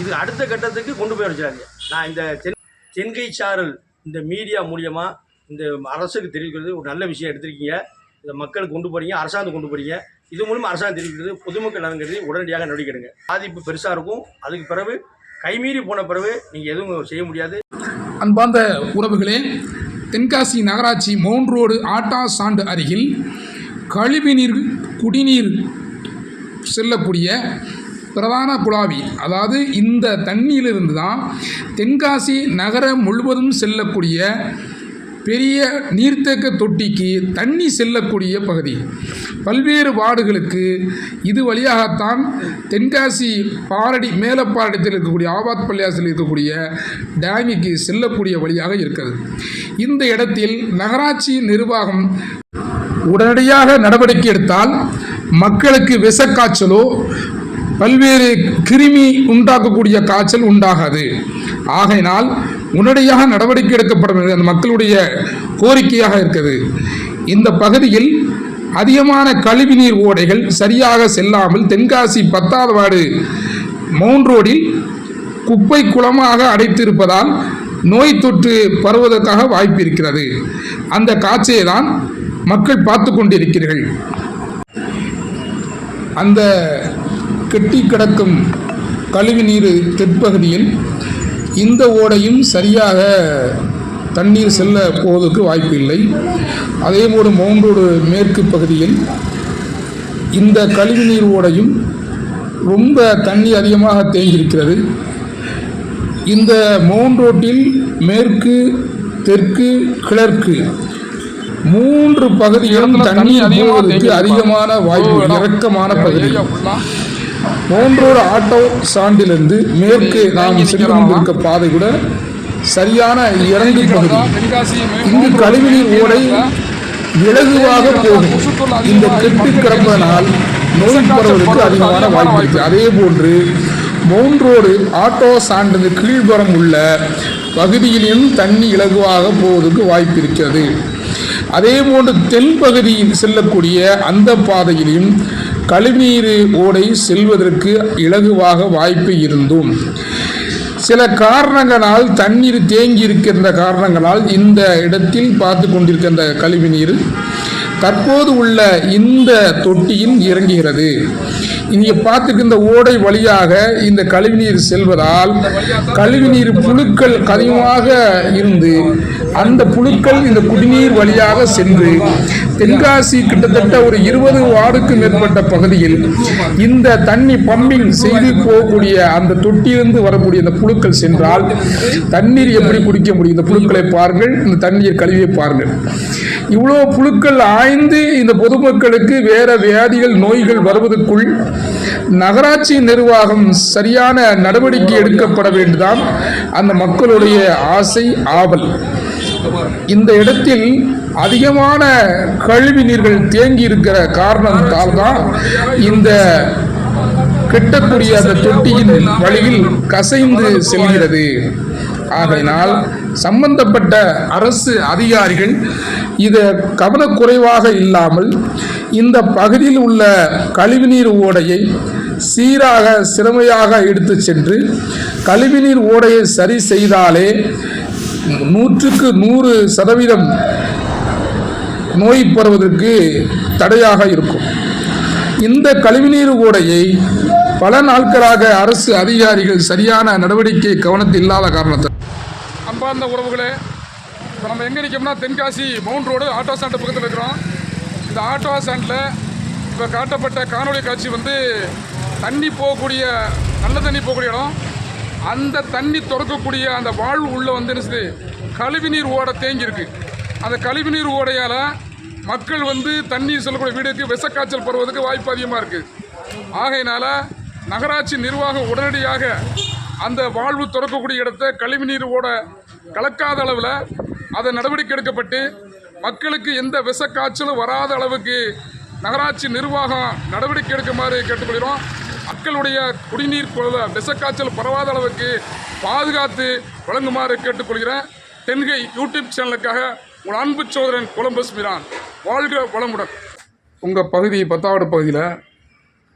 இது அடுத்த கட்டத்துக்கு கொண்டு போய் வச்சாங்க நான் இந்த தென் தென்கை சாரல் இந்த மீடியா மூலியமாக இந்த அரசுக்கு தெரிவிக்கிறது ஒரு நல்ல விஷயம் எடுத்திருக்கீங்க. இதை மக்களுக்கு கொண்டு போகிறீங்க அரசாங்கம் கொண்டு போகிறீங்க இது மூலமாக அரசாங்கம் தெரிவிக்கிறது பொதுமக்கள் நலங்கிறது உடனடியாக நடவடிக்கை எடுங்க. பாதிப்பு பெருசாக இருக்கும். அதுக்கு பிறகு கைமீறி போன பிறகு நீங்கள் எதுவும் செய்ய முடியாது. அன்பார்ந்த உறவுகளே தென்காசி நகராட்சி மவுண்ட் ரோடு ஆட்டா சாண்டு அருகில் கழிவுநீர் குடிநீர் செல்லக்கூடிய பிரதான குழாவி அதாவது இந்த தண்ணியிலிருந்து தான் தென்காசி நகரம் முழுவதும் செல்லக்கூடிய பெரிய நீர்த்தேக்க தொட்டிக்கு தண்ணி செல்லக்கூடிய பகுதி. பல்வேறு வார்டுகளுக்கு இது வழியாகத்தான் தென்காசி பாரடி மேலப்பாரடத்தில் இருக்கக்கூடிய ஆபாத் பள்ளியாசில் இருக்கக்கூடிய டேமிக்கு செல்லக்கூடிய வழியாக இருக்கிறது. இந்த இடத்தில் நகராட்சி நிர்வாகம் உடனடியாக நடவடிக்கை எடுத்தால் மக்களுக்கு விஷக்காய்ச்சலோ பல்வேறு கிருமி உண்டாக்கக்கூடிய காய்ச்சல் உண்டாகாது. ஆகையினால் உடனடியாக நடவடிக்கை எடுக்கப்பட வேண்டியது அந்த மக்களுடைய கோரிக்கையாக இருக்குது. இந்த பகுதியில் அதிகமான கழிவுநீர் ஓடைகள் சரியாக செல்லாமல் தென்காசி பத்தாவது வார்டு மவுண்ட் ரோடில் குப்பை குளமாக அடைத்திருப்பதால் நோய் தொற்று பரவுவதற்காக வாய்ப்பு இருக்கிறது. அந்த காட்சியை தான் மக்கள் பார்த்து கொண்டிருக்கிறீர்கள். அந்த கெட்டி கிடக்கும் கழிவுநீர் தெற்பகுதியில் இந்த ஓடையும் சரியாக தண்ணீர் செல்ல போவதற்கு வாய்ப்பு இல்லை அதேபோல் மவுண்டோடு மேற்கு பகுதியில் இந்த கழிவுநீர் ஓடையும் ரொம்ப தண்ணி அதிகமாக தேங்கியிருக்கிறது. இந்த மவுண்ட் ரோட்டில் மேற்கு தெற்கு கிழக்கு மூன்று பகுதிகளும் தண்ணீர் போவதற்கு அதிகமான வாய்ப்பு இறக்கமான பகுதி. மூன்றோடு ஆட்டோ சாண்டிலிருந்து மேற்கு நாம் சென்று கொண்டிருக்க பாதை கூட சரியான இறங்கு பகுதி. இங்கு கழிவுநீர் ஓடை இலகுவாக போகும். இந்த கெட்டு கிடப்பதனால் நோய் பரவலுக்கு அதிகமான வாய்ப்பு இருக்கு அதே போன்று மவுண்ட் ரோடு ஆட்டோ சான்றிதழ் கீழ்புறம் உள்ள பகுதியிலும் தண்ணி இலகுவாக போவதற்கு வாய்ப்பு இருக்கிறது. அதே போன்று தென் பகுதியில் செல்லக்கூடிய அந்த பாதையிலும் கழிவுநீர் ஓடை செல்வதற்கு இலகுவாக வாய்ப்பு இருந்தும் சில காரணங்களால் தண்ணீர் தேங்கி இருக்கின்ற காரணங்களால் இந்த இடத்தில் பார்த்து கொண்டிருக்கின்ற கழிவுநீர் தற்போது உள்ள இந்த தொட்டியில் இறங்குகிறது. இங்கே பார்த்துக்கின்ற ஓடை வழியாக இந்த கழிவுநீர் செல்வதால் கழிவுநீர் புழுக்கள் அதிகமாக இருந்து அந்த புழுக்கள் இந்த குடிநீர் வழியாக சென்று தென்காசி கிட்டத்தட்ட ஒரு இருபது வார்டுக்கு மேற்பட்ட பகுதியில் இந்த தண்ணி பம்பிங் செய்து போகக்கூடிய அந்த தொட்டியிலிருந்து வரக்கூடிய இந்த புழுக்கள் சென்றால் தண்ணீர் எப்படி குடிக்க முடியும்? இந்த புழுக்களை பாருங்கள் இந்த தண்ணீர் கழுவியை பாருங்கள். இவ்வளோ புழுக்கள் ஆய்ந்து இந்த பொதுமக்களுக்கு வேற வியாதிகள் நோய்கள் வருவதற்குள் நகராட்சி நிர்வாகம் சரியான நடவடிக்கை எடுக்கப்பட வேண்டுதான் அந்த மக்களுடைய ஆசை ஆவல். இந்த இடத்தில் அதிகமான கழிவு நீர்கள் தேங்கி இருக்கிற காரணத்தால் தான் இந்த கிட்டக்கூடிய அந்த தொட்டியின் வழியில் கசைந்து செல்கிறது. ஆகையினால் சம்பந்தப்பட்ட அரசு அதிகாரிகள் இதை கவனக்குறைவாக இல்லாமல் இந்த பகுதியில் உள்ள கழிவுநீர் ஓடையை சீராக சிறமையாக எடுத்து சென்று கழிவுநீர் ஓடையை சரி செய்தாலே நூற்றுக்கு நூறு சதவீதம் நோய் பரவதற்கு தடையாக இருக்கும். இந்த கழிவுநீர் ஓடையை பல நாட்களாக அரசு அதிகாரிகள் சரியான நடவடிக்கை கவனத்தில் இல்லாத காரணத்தால் அன்பார்ந்த உறவுகளே இப்போ நம்ம எங்கே நிற்கோம்னா Tenkasi mount road auto stand பக்கத்தில் இருக்கிறோம். இந்த ஆட்டோ ஸ்டாண்டில் இப்போ காட்டப்பட்ட காணொளி காட்சி வந்து தண்ணி போகக்கூடிய நல்ல தண்ணி போகக்கூடிய இடம். அந்த தண்ணி திறக்கக்கூடிய அந்த வாழ்வு உள்ளே வந்து என்ன செய்யுது கழிவுநீர் ஓடை தேங்கியிருக்கு. அந்த கழிவுநீர் ஓடையால் மக்கள் வந்து தண்ணீர் செல்லக்கூடிய வீடுக்கு விஷக்காய்ச்சல் பரவுவதற்கு வாய்ப்பு அதிகமாக இருக்குது ஆகையினால நகராட்சி நிர்வாகம் உடனடியாக அந்த வாழ்வு திறக்கக்கூடிய இடத்தை கழிவுநீர் ஓட கலக்காத அளவில் அதை நடவடிக்கை எடுக்கப்பட்டு மக்களுக்கு எந்த விஷக்காய்ச்சலும் வராத அளவுக்கு நகராட்சி நிர்வாகம் நடவடிக்கை எடுக்குமாறு கேட்டுக்கொள்கிறோம். மக்களுடைய குடிநீர் குழாய் விஷக்காய்ச்சல் பரவாத அளவுக்கு பாதுகாத்து வழங்குமாறு கேட்டுக்கொள்கிறேன். தென்கை யூடியூப் சேனலுக்காக உங்கள் அன்பு சோதரன் கொலம்பஸ் மிரான். வாழ்க வளமுடன். உங்கள் பகுதி பத்தாவது பகுதியில்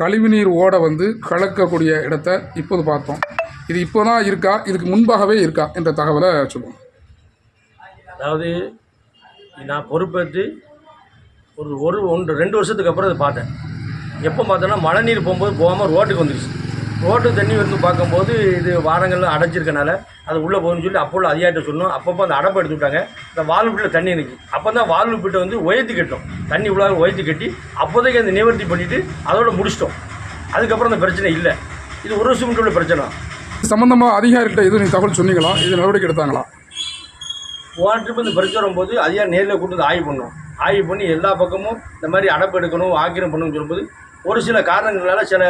கழிவுநீர் ஓடை வந்து கலக்கக்கூடிய இடத்த இப்போது பார்த்தோம். இது இப்போ தான் இருக்கா? இதுக்கு முன்பாகவே இருக்கா? என்ற தகவலை சொல்லுவோம். அதாவது நான் பொறுப்பேற்று ஒரு ஒரு ஒன்று ரெண்டு வருஷத்துக்கு அப்புறம் அதை பார்த்தேன். எப்போ பார்த்தோன்னா மழை நீர் போகும்போது போகாமல் ரோட்டுக்கு வந்துருச்சு. ரோட்டு தண்ணி வந்து பார்க்கும்போது இது வாரங்கள்லாம் அடைச்சிருக்கனால அது உள்ளே போகணும்னு சொல்லி அப்போ உள்ள அதிகாரிட்ட சொன்னோம். அப்பப்போ அந்த அடப்பை எடுத்து விட்டாங்க. இந்த வால்வுட்டில் தண்ணி இருக்கு அப்போ தான் வால்வுப்பிட்ட வந்து உயர்த்தி கட்டணும் தண்ணி உள்ளாக உயர்த்தி கட்டி அப்போதைக்கு அந்த நிவர்த்தி பண்ணிவிட்டு அதோட முடிச்சிட்டோம். அதுக்கப்புறம் அந்த பிரச்சனை இல்லை. இது ஒரு வருஷம் உள்ள பிரச்சனை. சம்மந்தமாக அதிகாரிகிட்ட எதுவும் நீங்கள் தகவல் சொன்னீங்களா? இது நடவடிக்கை எடுத்தாங்களா? போன ட்ரிப் இந்த பிரச்சனை வரும்போது அதிகாரி நேரில் கூட்டு வந்து ஆய்வு பண்ணோம். ஆய்வு பண்ணி எல்லா பக்கமும் இந்த மாதிரி அடப்பு எடுக்கணும் ஆக்கிரம் பண்ணணும்னு சொல்லும்போது ஒரு சில காரணங்களால் சில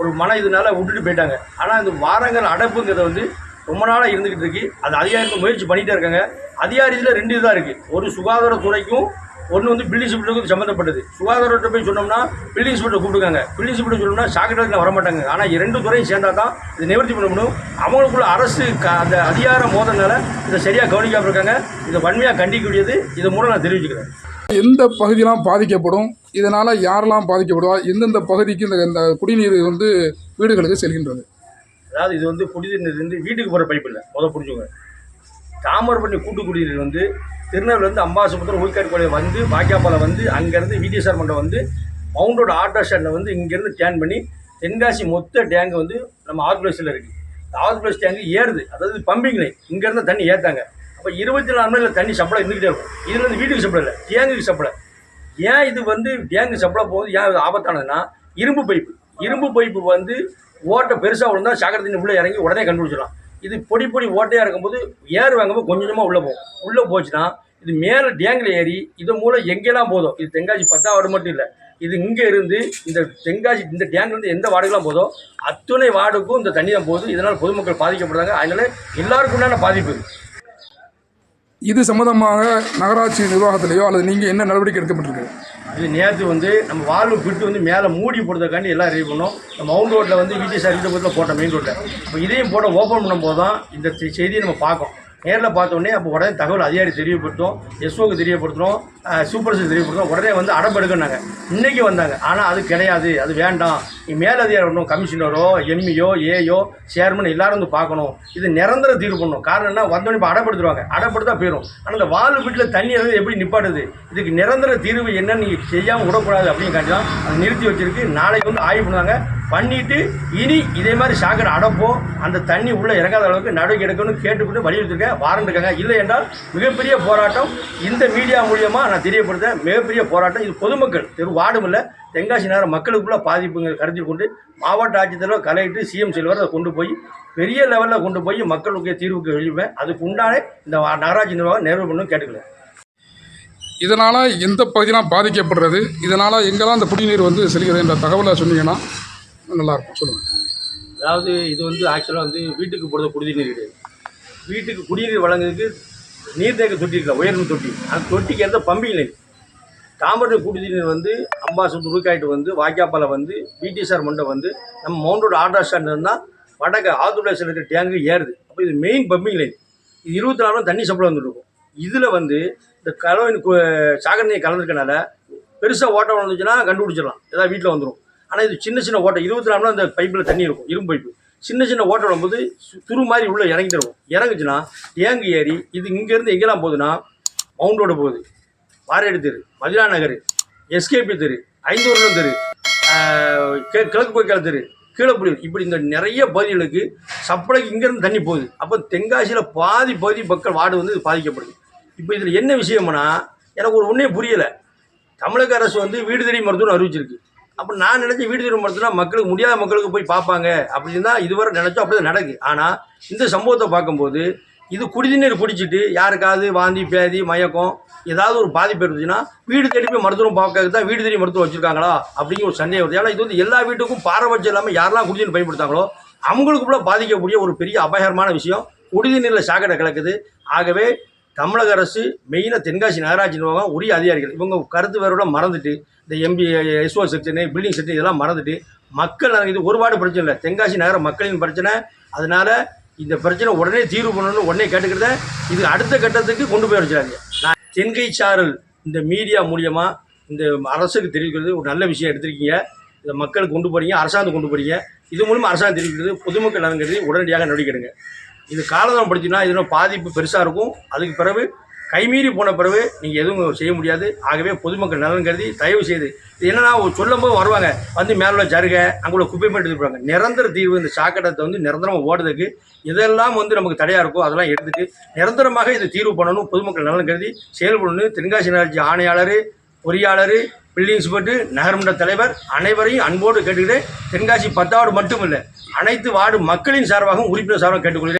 ஒரு மன இதனால விட்டுட்டு போயிட்டாங்க. ஆனால் இந்த வாரங்கள் அடப்புங்கிறத வந்து ரொம்ப நாளாக இருந்துக்கிட்டு இருக்கு. அது அதிகாரிகள் முயற்சி பண்ணிகிட்டே இருக்காங்க. அதிகாரி இதில் ரெண்டு இதாக இருக்குது ஒரு சுகாதாரத்துறைக்கும் ஒன்று வந்து பில்டிங் இன்ஸ்பெக்டருக்கும் சம்மந்தப்பட்டது சுகாதாரத்தை போய் சொன்னோம்னா பில்டிங் இன்ஸ்பெக்டர் கூப்பிட்டுருக்காங்க. பில்டிங் இன்ஸ்பெக்டர் சொன்னோம்னா சாக்கடையில் வர மாட்டாங்க ஆனால் இரண்டு துறையும் சேர்ந்தா தான் இதை நிவர்த்தி பண்ண முடியும். அவங்களுக்குள்ள அரசு க அந்த அதிகாரம் மோதனால இதை சரியாக கவனிக்காமல் இருக்காங்க. இதை வன்மையாக கண்டிக்கக்கூடியது. இதை மூலம் நான் தெரிவிச்சுக்கிறேன். எந்த பகுதியெல்லாம் பாதிக்கப்படும்? இதனால் யாரெல்லாம் பாதிக்கப்படுவா? எந்தெந்த பகுதிக்கு இந்த இந்த குடிநீர் வந்து வீடுகளுக்கு செல்கின்றது? அதாவது இது வந்து குடிநீர் வந்து வீட்டுக்கு போகிற பைப் இல்லை. முத புரிஞ்சுங்க தாமரப்பள்ளி கூட்டு குடிநீர் வந்து திருநெல்வேலிருந்து அம்பாசமுத்திரம் ஊய்க்காடு கோயில் வந்து பாக்கியாபாலம் வந்து அங்கேருந்து விடிஎஸ்ஆர் மண்டபம் வந்து மவுண்டோட ஆட்டோ ஸ்டாண்டில் வந்து இங்கேருந்து டேன் பண்ணி தென்காசி மொத்த டேங்கு வந்து நம்ம ஆறு இருக்குது ஆறு டேங்கு ஏறுது. அதாவது பம்பிங் லைன் இங்கேருந்து தண்ணி ஏற்றாங்க அப்போ இருபத்தி நாலு மணி தண்ணி சப்ளை இருந்துக்கிட்டே இருக்கும். இதில் வந்து வீட்டுக்கு சப்ளை இல்லை. டேங்குக்கு சப்ளை ஏன் இது வந்து டேங்கு சப்ளை போகுது? ஏன் ஆபத்தானதுன்னா இரும்பு பைப்பு. இரும்பு பைப்பு வந்து ஓட்டை பெருசாக விழுந்தா சாக்கடை தண்ணி உள்ளே இறங்கி உடனே கண்டுபிடிச்சிடலாம். இது பொடி பொடி ஓட்டையாக இருக்கும்போது ஏர் வாங்கும்போது கொஞ்சம் கொஞ்சமாக உள்ளே போகும். உள்ளே போச்சுன்னா இது மேலே டேங்கில் ஏறி இது மூலம் எங்கெல்லாம் போதும் இது தென்காசி பத்தாவது மட்டும் இல்லை இது இங்கே இருந்து இந்த தென்காசி இந்த டேங்க்லேருந்து எந்த வார்டுக்கெல்லாம் போதோ அத்துணை வார்டுக்கும் இந்த தண்ணி தான் போகுது. இதனால் பொதுமக்கள் பாதிக்கப்படுறாங்க. அதனால எல்லாருக்கும் உண்டான பாதிப்பு. இது சம்மந்தமாக நகராட்சி நிர்வாகத்திலேயோ அல்லது நீங்கள் என்ன நடவடிக்கை எடுக்கப்பட்டிருக்கு? இது நேற்று வந்து நம்ம வாழ்வு பிட்டு வந்து மேலே மூடி போடுறதுக்காண்டி எல்லாம் ரெடி பண்ணோம். நம்ம மவுண்ட் ரோட்டில் வந்து விஜய் சார் இந்த பக்கத்தில் போட்டோம் மெயின் ரோட்டில் இப்போ இதையும் போட ஓப்பன் பண்ணும்போது தான் இந்த செய்தியை நம்ம பார்க்கோம் நேரில் பார்த்த உடனே அப்போ உடனே தகவல் அதிகாரி தெரியப்படுத்தும் எஸ்ஓக்கு தெரியப்படுத்துகிறோம் சூப்பர்சர் தெரியப்படுத்தும். உடனே வந்து அடம்பெடுக்கணாங்க இன்றைக்கி வந்தாங்க. ஆனால் அது கிடையாது. அது வேண்டாம். நீ மேலதிகாரி வரணும் கமிஷனரோ எம்இயோ ஏயோ சேர்மன் எல்லாரும் வந்து பார்க்கணும். இது நிரந்தர தீர்வு பண்ணணும். காரணம் என்ன? வந்தோடனே இப்போ அடப்படுத்துருவாங்க அடப்படுத்தா போயிடும் ஆனால் இந்த வாழ் வீட்டில் தண்ணி இருந்து எப்படி நிப்பாடுது இதுக்கு நிரந்தர தீர்வு என்னன்னு நீங்கள் செய்யாமல் விடக்கூடாது அப்படின்னு காட்டி தான் அதை நிறுத்தி வச்சிருக்கு. நாளைக்கு வந்து ஆய்வு பண்ணுவாங்க. பண்ணிட்டு இனி இதே மாதிரி சாக்கடை அடப்போம் அந்த தண்ணி உள்ளே இறங்காத அளவுக்கு நடவடிக்கை எடுக்கணும்னு கேட்டுக்கிட்டு வலியுறுத்திருக்கேன். வாரண்ட் இருக்காங்க இல்லை என்றால் மிகப்பெரிய போராட்டம் இந்த மீடியா மூலியமாக நான் தெரியப்படுத்தேன் மிகப்பெரிய போராட்டம். இது பொதுமக்கள் தெரு வார்டும் இல்லை. தென்காசி நகர மக்களுக்குள்ள பாதிப்புகள் கருத்தில் கொண்டு மாவட்ட ஆட்சித்தலைவர் கலையிட்டு சிஎம் செல்வர் அதை கொண்டு போய் பெரிய லெவலில் கொண்டு போய் மக்களுக்கு தீர்வுக்கு எழுப்பேன் அதுக்கு உண்டானே இந்த நகராட்சி நிர்வாகம் நிறைவு பண்ணணும் கேட்டுக்கிறேன். இதனால் எந்த பகுதியெல்லாம் பாதிக்கப்படுறது? இதனால் எங்கெல்லாம் அந்த குடிநீர் வந்து செல்கிறது என்ற தகவலை சொன்னீங்கன்னா நல்லாயிருக்கும் சொல்லுங்கள் அதாவது இது வந்து ஆக்சுவலாக வந்து வீட்டுக்கு போடுற குடிநீர் கிடையாது வீட்டுக்கு குடிநீர் வழங்குறதுக்கு நீர்த்தேக்க தொட்டி இருக்கா உயர்ந்த தொட்டி. அந்த தொட்டிக்கு எந்த பம்பிங் லைன் தாமரை குடிநீர் வந்து அம்பாசம் துருக்காயிட்டு வந்து வாக்கியாப்பாலை வந்து பிடிஎஸ்ஆர் மண்டை வந்து நம்ம மவுண்டோட ஆர்டர் ஸ்டாண்ட் இருந்தால் வடக்கு ஆதுலேஷன் இருக்கிற டேங்கு ஏறுது. அப்போ இது மெயின் பம்பிங் லைன் இது இருபத்தி நாலு தண்ணி சப்ளை வந்துருக்கும் இதில் வந்து இந்த கலவன் சாகர நீர் கலந்துருக்கனால பெருசாக ஓட்டம் வந்துச்சுன்னா கண்டுபிடிச்சிடலாம். ஏதாவது வீட்டில் வந்துடும் ஆனால் இது சின்ன சின்ன ஓட்டம் இருபத்தி நாலு அந்த பைப்பில் தண்ணி இருக்கும் இரும்பு பைப்பு சின்ன சின்ன ஓட்டம் வரும்போது துரு மாதிரி உள்ளே இறங்கிட்டு இருக்கும் இறங்குச்சுன்னா டேங்கு ஏறி இது இங்கேருந்து எங்கெல்லாம் போகுதுன்னா மவுண்டோட போகுது. வாரேடு தெரு மதுரா நகர் எஸ்கேபி தெரு ஐந்தூர்லம் தெரு கிழக்கு கோய்க்கால் தெரு கீழப்புலி இப்படி இந்த நிறைய பகுதிகளுக்கு சப்ளைக்கு இங்கேருந்து தண்ணி போகுது. அப்போ தென்காசியில் பாதி பகுதி மக்கள் வார்டு வந்து பாதிக்கப்படுது. இப்போ இதில் என்ன விஷயம்னா எனக்கு ஒரு ஒன்றே புரியலை. தமிழக அரசு வந்து வீடு தேடி மருத்துவம் அறிவிச்சிருக்கு. அப்போ நான் நினச்சி வீடு திரும்ப மருத்துவம் மக்களுக்கு முடியாத மக்களுக்கு போய் பார்ப்பாங்க. அப்படின்னு தான் இதுவரை நினச்சோம். அப்படி தான் நடக்குது ஆனால் இந்த சம்பவத்தை பார்க்கும்போது இது குடிநீர் குடிச்சிட்டு யாருக்காவது வாந்தி பேதி மயக்கம் ஏதாவது ஒரு பாதிப்பு இருந்துச்சுன்னா வீடு தேடி போய் மருத்துவம் பார்க்கறதுக்கு தான் வீடு தேடி மருத்துவம் வச்சுருக்காங்களா? அப்படிங்கிற ஒரு சந்தேகம் வருது. ஏன்னா இது வந்து எல்லா வீட்டுக்கும் பாரபட்சம் இல்லாமல் யாரெல்லாம் குடிநீர் பயன்படுத்தாங்களோ அவங்களுக்குள்ள பாதிக்கக்கூடிய ஒரு பெரிய அபாயகரமான விஷயம் குடிநீரில் சாக்கடை கிடக்குது ஆகவே தமிழக அரசு மெயினாக தென்காசி நகராட்சி நிர்வாகம் உரிய அதிகாரிகள். இவங்க கருத்து வேறோட மறந்துட்டு இந்த MP SO section building section இதெல்லாம் மறந்துட்டு மக்கள் இது ஒருபாடு பிரச்சனை இல்லை. தென்காசி நகர மக்களின் பிரச்சனை. அதனால் இந்த பிரச்சனை உடனே தீர்வு பண்ணணும்னு உடனே கேட்டுக்கிறத இது அடுத்த கட்டத்துக்கு கொண்டு போய் வச்சுறாங்க. நான் தென்கை சாரல் இந்த மீடியா மூலியமாக இந்த அரசுக்கு தெரிவிக்கிறது ஒரு நல்ல விஷயம் எடுத்திருக்கீங்க. இதை மக்களுக்கு கொண்டு போகிறீங்க அரசாங்கம் கொண்டு போகிறீங்க இது மூலமாக அரசாங்கம் தெரிவிக்கிறது பொதுமக்கள் நலங்கிறது உடனடியாக நடவடிக்கை எடுங்க. இது காலதாமம் படிச்சுன்னா இதனோட பாதிப்பு பெருசாக இருக்கும். அதுக்கு பிறகு கைமீறி போன பிறகு நீங்கள் எதுவும் செய்ய முடியாது. ஆகவே பொதுமக்கள் நலன் கருதி தயவு செய்து இது என்னன்னா சொல்லும் போது வருவாங்க. வந்து மேலே உள்ள ஜருகை அங்கே உள்ள குப்பை மட்டும் இருப்பாங்க நிரந்தர தீர்வு இந்த சாக்கடத்தை வந்து நிரந்தரமாக ஓடுறதுக்கு இதெல்லாம் வந்து நமக்கு தடையாக இருக்கும் அதெல்லாம் எடுத்துட்டு நிரந்தரமாக இது தீர்வு பண்ணணும். பொதுமக்கள் நலன் கருதி செயல்படணும். தென்காசி நகராட்சி ஆணையாளர் பொறியாளர் பில்டிங் இன்ஸ்பெக்டர் நகர்மன்ற தலைவர் அனைவரையும் அன்போடு கேட்டுக்கிட்டு தென்காசி பத்தாவது மட்டும் இல்லை அனைத்து வார்டு மக்களின் சார்பாகவும் உறுப்பினர் சார்பாக கேட்டுக்கொள்கிறேன்.